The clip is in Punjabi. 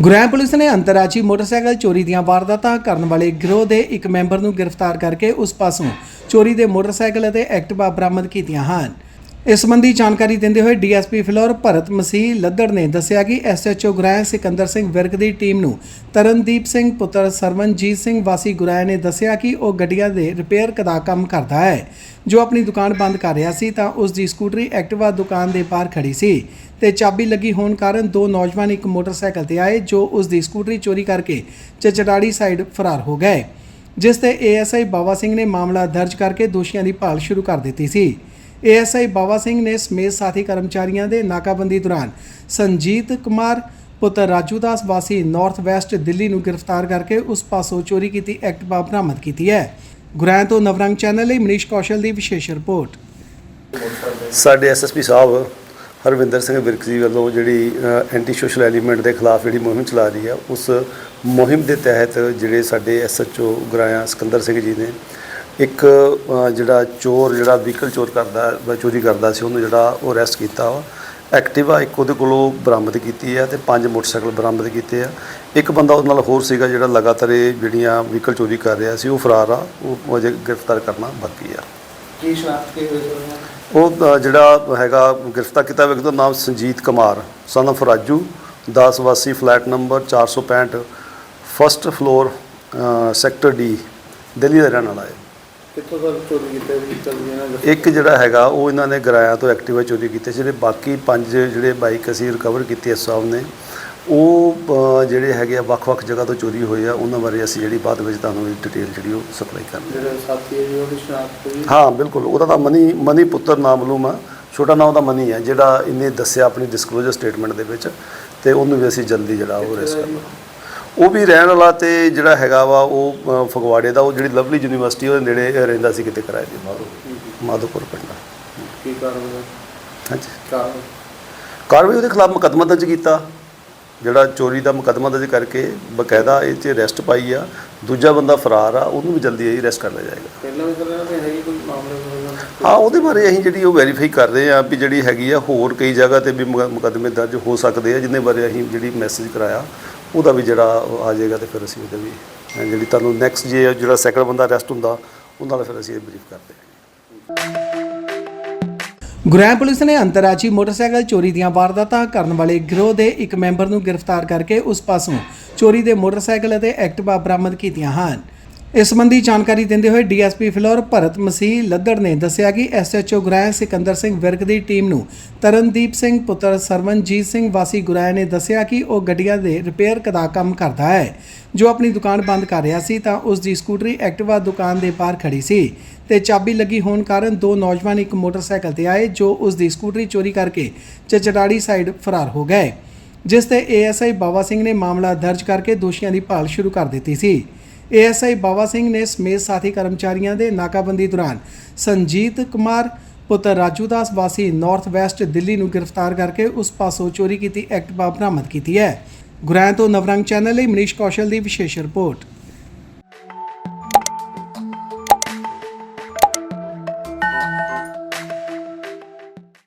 ਗੁਰੈਂ ਪੁਲਿਸ ਨੇ ਅੰਤਰਰਾਜੀ ਮੋਟਰਸਾਈਕਲ ਚੋਰੀ ਦੀਆਂ ਵਾਰਦਾਤਾਂ ਕਰਨ ਵਾਲੇ ਗਿਰੋਹ ਦੇ ਇੱਕ ਮੈਂਬਰ ਨੂੰ ਗ੍ਰਿਫਤਾਰ ਕਰਕੇ ਉਸ ਪਾਸੋਂ ਚੋਰੀ ਦੇ ਮੋਟਰਸਾਈਕਲ ਅਤੇ ਐਕਟਿਵਾ ਬਰਾਮਦ ਕੀਤੀਆਂ ਹਨ। ਇਸ ਸੰਬੰਧੀ ਜਾਣਕਾਰੀ ਦਿੰਦੇ ਹੋਏ ਡੀਐਸਪੀ ਫਿਲੌਰ ਭਰਤ ਮਸੀਹ ਲੱਦੜ ਨੇ ਦੱਸਿਆ ਕਿ ਐਸਐਚਓ ਗੁਰੈਂ ਸਿਕੰਦਰ ਸਿੰਘ ਵਿਰਕ ਦੀ ਟੀਮ ਨੂੰ ਤਰਨਦੀਪ ਸਿੰਘ ਪੁੱਤਰ ਸਰਵਨਜੀਤ ਸਿੰਘ ਵਾਸੀ ਗੁਰੈਂ ਨੇ ਦੱਸਿਆ ਕਿ ਉਹ ਗੱਡੀਆਂ ਦੇ ਰਿਪੇਅਰ ਦਾ ਕੰਮ ਕਰਦਾ ਹੈ। ਜੋ ਆਪਣੀ ਦੁਕਾਨ ਬੰਦ ਕਰ ਰਿਹਾ ਸੀ ਤਾਂ ਉਸ ਦੀ ਸਕੂਟਰੀ ਐਕਟਿਵਾ ਦੁਕਾਨ ਦੇ ਬਾਹਰ ਖੜੀ ਸੀ ਤੇ ਚਾਬੀ ਲੱਗੀ ਹੋਣ ਕਾਰਨ ਦੋ ਨੌਜਵਾਨ ਇੱਕ ਮੋਟਰਸਾਈਕਲ ਤੇ ਆਏ ਜੋ ਉਸ ਦੀ ਸਕੂਟਰੀ ਚੋਰੀ ਕਰਕੇ ਚਚੜਾੜੀ ਸਾਈਡ ਫਰਾਰ ਹੋ ਗਏ। ਜਿਸ ਤੇ ਏਐਸਆਈ ਬਾਵਾ ਸਿੰਘ ਨੇ ਮਾਮਲਾ ਦਰਜ ਕਰਕੇ ਦੋਸ਼ੀਆਂ ਦੀ ਭਾਲ ਸ਼ੁਰੂ ਕਰ ਦਿੱਤੀ ਸੀ। ਏਐਸਆਈ ਬਾਵਾ ਸਿੰਘ ਨੇ ਸਮੇਤ ਸਾਥੀ ਕਰਮਚਾਰੀਆਂ ਦੇ ਨਾਕਾਬੰਦੀ ਦੌਰਾਨ ਸੰਜੀਤ ਕੁਮਾਰ, ਪੁੱਤਰ ਰਾਜੂ ਦਾਸ ਵਾਸੀ ਨਾਰਥ ਵੈਸਟ ਦਿੱਲੀ ਨੂੰ ਗ੍ਰਿਫਤਾਰ ਕਰਕੇ ਉਸ ਪਾਸੋਂ ਚੋਰੀ ਕੀਤੀ ਐਕਟਿਵਾ ਬਰਾਮਦ ਕੀਤੀ ਹੈ। ਗੁਰਾਂ ਤੋਂ ਨਵਰੰਗ ਚੈਨਲ ਲਈ ਮਨੀਸ਼ ਕੌਸ਼ਲ ਦੀ ਵਿਸ਼ੇਸ਼ ਰਿਪੋਰਟ। ਸਾਡੇ ਐਸਐਸਪੀ ਸਾਹਿਬ ਹਰਵਿੰਦਰ ਸਿੰਘ ਵਿਰਕ ਜੀ ਵੱਲੋਂ ਜਿਹੜੀ ਐਂਟੀ ਸੋਸ਼ਲ ਐਲੀਮੈਂਟ ਦੇ ਖਿਲਾਫ ਜਿਹੜੀ ਮੁਹਿੰਮ ਚਲਾ ਰਹੀ ਹੈ, ਉਸ ਮੁਹਿੰਮ ਦੇ ਤਹਿਤ ਜਿਹੜੇ ਸਾਡੇ ਐਸਐਚਓ ਗੁਰਾਇਆ ਸਿਕੰਦਰ ਸਿੰਘ ਜੀ ਨੇ ਇੱਕ ਅ, ਜਿਹੜਾ ਚੋਰ ਜਿਹੜਾ ਵਹੀਕਲ ਚੋਰ ਕਰਦਾ ਵਾ ਚੋਰੀ ਕਰਦਾ ਸੀ ਉਹਨੂੰ ਜਿਹੜਾ ਉਹ ਅਰੈਸਟ ਕੀਤਾ ਵਾ। ਐਕਟਿਵਾ ਇੱਕ ਉਹਦੇ ਕੋਲੋਂ ਬਰਾਮਦ ਕੀਤੀ ਹੈ ਤੇ ਪੰਜ ਮੋਟਰਸਾਈਕਲ ਬਰਾਮਦ ਕੀਤੇ ਆ। ਇੱਕ ਬੰਦਾ ਉਹਦੇ ਨਾਲ ਹੋਰ ਸੀਗਾ ਜਿਹੜਾ ਲਗਾਤਾਰ ਇਹ ਜਿਹੜੀਆਂ ਵਹੀਕਲ ਚੋਰੀ ਕਰ ਰਿਹਾ ਸੀ ਉਹ ਫਰਾਰ ਆ ਉਹ ਅਜੇ ਗ੍ਰਿਫਤਾਰ ਕਰਨਾ ਬਾਕੀ ਆ। ਕੀ ਸ਼ਨਾਖਤ ਕੇ ਸਰ ਉਹ ਅ, ਜਿਹੜਾ ਹੈਗਾ ਗ੍ਰਿਫਤਾਰ ਕੀਤਾ ਵਿਅਕਤੀ ਦਾ ਨਾਮ ਸੰਜੀਤ ਕੁਮਾਰ son of ਰਾਜੂ 10 ਵਾਸੀ flat number 465 first floor sector D Delhi ਦਾ ਰਹਿਣ ਵਾਲਾ ਹੈ। ਕਿੱਥੋਂ ਸਰ ਚੋਰੀ ਕੀਤੇ ਵੀ ਚੱਲ ਜੀ ਇਹਨਾਂ ਦਾ ਇੱਕ ਜਿਹੜਾ ਹੈਗਾ ਉਹ ਇਹਨਾਂ ਨੇ ਗਰਾਇਆ ਤੋਂ ਐਕਟਿਵਾ ਚੋਰੀ ਕੀਤੇ ਜਿਹੜੇ ਬਾਕੀ ਪੰਜ ਜਿਹੜੇ ਬਾਈਕ ਅਸੀਂ ਰਿਕਵਰ ਕੀਤੇ ਇਸ ਸਾਹਿਬ ਨੇ ਉਹ ਅ, ਜਿਹੜੇ ਹੈਗੇ ਆ ਵੱਖ-ਵੱਖ ਜਗ੍ਹਾ ਤੋਂ ਚੋਰੀ ਹੋਏ ਆ ਉਹਨਾਂ ਬਾਰੇ ਅਸੀਂ ਜਿਹੜੀ ਬਾਅਦ ਵਿੱਚ ਤੁਹਾਨੂੰ ਡਿਟੇਲ ਜਿਹੜੀ ਉਹ ਸਪਲਾਈ ਕਰਾਂਗੇ। ਜਿਹੜੇ ਸਾਥੀ ਹੈ ਜੀ ਉਹਦੀ ਸ਼ਨਾਖਤ ਹੋਈ ਹਾਂ ਬਿਲਕੁਲ ਉਹਦਾ ਤਾਂ ਮਨੀ ਮਨੀ ਪੁੱਤਰ ਨਾਮ ਮਾਲੂਮ ਆ ਛੋਟਾ ਨਾਮ ਉਹਦਾ ਮਨੀ ਹੈ ਜਿਹੜਾ ਇਹਨੇ ਦੱਸਿਆ ਆਪਣੀ ਡਿਸਕਲੋਜ਼ਰ ਸਟੇਟਮੈਂਟ ਦੇ ਵਿੱਚ ਤੇ ਉਹਨੂੰ ਵੀ ਅਸੀਂ ਜਲਦੀ ਜਿਹੜਾ ਉਹ ਅਰੈਸਟ ਕਰਨਾ ਉਹ ਵੀ ਰਹਿਣ ਵਾਲਾ ਤੇ ਜਿਹੜਾ ਹੈਗਾ ਵਾ ਉਹ ਫਗਵਾੜੇ ਦਾ ਉਹ ਜਿਹੜੀ ਲਵਲੀ ਯੂਨੀਵਰਸਿਟੀ ਉਹਦੇ ਨੇੜੇ ਰਹਿੰਦਾ ਸੀ ਕਿਤੇ ਕਿਰਾਏ ਦੇ ਬਾਹਰੋਂ ਮਾਧੋਪੁਰ ਪਿੰਡ ਕੀ ਕਾਰਨ ਹੈ ਹਾਂਜੀ। ਕਾਰਵਾਈ ਉਹਦੇ ਖਿਲਾਫ ਮੁਕੱਦਮਾ ਦਰਜ ਕੀਤਾ। ਜਿਹੜਾ ਚੋਰੀ ਦਾ ਮੁਕੱਦਮਾ ਦਰਜ ਕਰਕੇ ਬਕਾਇਦਾ ਇਹ 'ਚ ਅਰੈਸਟ ਪਾਈ ਆ। ਦੂਜਾ ਬੰਦਾ ਫਰਾਰ ਆ ਉਹਨੂੰ ਵੀ ਜਲਦੀ ਹੀ ਅਰੈਸਟ ਕਰ ਲਿਆ ਜਾਏਗਾ। ਪਹਿਲਾਂ ਵੀ ਸਰ ਇਹਨਾਂ ਹੈਗੀ ਕੋਈ ਮਾਮਲੇ ਹਾਂ ਉਹਦੇ ਬਾਰੇ ਅਸੀਂ ਜਿਹੜੀ ਉਹ ਵੈਰੀਫਾਈ ਕਰ ਰਹੇ ਆ ਵੀ ਜਿਹੜੀ ਹੈਗੀ ਆ ਹੋਰ ਕਈ ਜਗ੍ਹਾ ਤੇ ਵੀ ਮੁਕ- ਮੁਕੱਦਮੇ ਦਰਜ ਹੋ ਸਕਦੇ ਆ ਜਿੰਨੇ ਬਾਰੇ ਅਸੀਂ ਜਿਹੜੀ ਮੈਸੇਜ ਕਰਾਇਆ। ਉਹਦਾ ਵੀ ਜਿਹੜਾ ਉਹ ਆ ਜਾਏਗਾ ਤੇ ਫਿਰ ਅਸੀਂ ਉਹਦੇ ਵੀ ਅਹ ਜਿਹੜੀ ਤੁਹਾਨੂੰ ਨੈਕਸਟ ਜੇ ਜਿਹੜਾ ਸੈਕੰਡ ਬੰਦਾ ਅਰੈਸਟ ਹੁੰਦਾ ਉਹਨਾਂ ਨਾਲ ਫਿਰ ਅਸੀਂ ਇਹ ਬਰੀਫ ਕਰਦੇ ਹਾਂ। ਗੁਰੈਂ ਪੁਲਿਸ ਨੇ ਅੰਤਰਰਾਜੀ ਮੋਟਰਸਾਈਕਲ ਚੋਰੀ ਦੀਆਂ ਵਾਰਦਾਤਾਂ ਕਰਨ ਵਾਲੇ ਗਿਰੋਹ ਦੇ ਇੱਕ ਮੈਂਬਰ ਨੂੰ ਗ੍ਰਿਫਤਾਰ ਕਰਕੇ ਉਸ ਪਾਸੋਂ ਚੋਰੀ ਦੇ ਮੋਟਰਸਾਈਕਲ ਅਤੇ ਐਕਟਿਵਾ ਬਰਾਮਦ ਕੀਤੀਆਂ ਹਨ। ਇਸ ਸੰਬੰਧੀ ਜਾਣਕਾਰੀ ਦਿੰਦੇ ਹੋਏ ਡੀਐਸਪੀ ਫਿਲੌਰ ਭਰਤ ਮਸੀਹ ਲੱਦੜ ਨੇ ਦੱਸਿਆ ਕਿ ਐਸਐਚਓ ਗੁਰੈਂ ਸਿਕੰਦਰ ਸਿੰਘ ਵਿਰਕ ਦੀ ਟੀਮ ਨੂੰ ਤਰਨਦੀਪ ਸਿੰਘ ਪੁੱਤਰ ਸਰਵਨਜੀਤ ਸਿੰਘ ਵਾਸੀ ਗੁਰੈਂ ਨੇ ਦੱਸਿਆ ਕਿ ਉਹ ਗੱਡੀਆਂ ਦੇ ਰਿਪੇਅਰ ਦਾ ਕੰਮ ਕਰਦਾ ਹੈ। ਜੋ ਆਪਣੀ ਦੁਕਾਨ ਬੰਦ ਕਰ ਰਿਹਾ ਸੀ ਤਾਂ ਉਸ ਦੀ ਸਕੂਟਰੀ ਐਕਟਿਵਾ ਦੁਕਾਨ ਦੇ ਬਾਹਰ ਖੜੀ ਸੀ ਤੇ ਚਾਬੀ ਲੱਗੀ ਹੋਣ ਕਾਰਨ ਦੋ ਨੌਜਵਾਨ ਇੱਕ ਮੋਟਰਸਾਈਕਲ ਤੇ ਆਏ ਜੋ ਉਸ ਦੀ ਸਕੂਟਰੀ ਚੋਰੀ ਕਰਕੇ ਚਚੜਾੜੀ ਸਾਈਡ ਫਰਾਰ ਹੋ ਗਏ। ਜਿਸ ਤੇ ਏਐਸਆਈ ਬਾਵਾ ਸਿੰਘ ਨੇ ਮਾਮਲਾ ਦਰਜ ਕਰਕੇ ਦੋਸ਼ੀਆਂ ਦੀ ਭਾਲ ਸ਼ੁਰੂ ਕਰ ਦਿੱਤੀ ਸੀ। ਏਐਸਆਈ ਬਾਵਾ ਸਿੰਘ ਨੇ ਸਮੇਤ ਸਾਥੀ ਕਰਮਚਾਰੀਆਂ ਦੇ ਨਾਕਾਬੰਦੀ ਦੌਰਾਨ ਸੰਜੀਤ ਕੁਮਾਰ, ਪੁੱਤਰ ਰਾਜੂ ਦਾਸ ਵਾਸੀ ਨਾਰਥ ਵੈਸਟ ਦਿੱਲੀ ਨੂੰ ਗ੍ਰਿਫਤਾਰ ਕਰਕੇ ਉਸ ਪਾਸੋਂ ਚੋਰੀ ਕੀਤੀ ਐਕਟਿਵਾ ਬਰਾਮਦ ਕੀਤੀ ਹੈ। ਗੁਰਾਂ ਤੋਂ ਨਵਰੰਗ ਚੈਨਲ ਲਈ ਮਨੀਸ਼ ਕੌਸ਼ਲ ਦੀ ਵਿਸ਼ੇਸ਼ ਰਿਪੋਰਟ।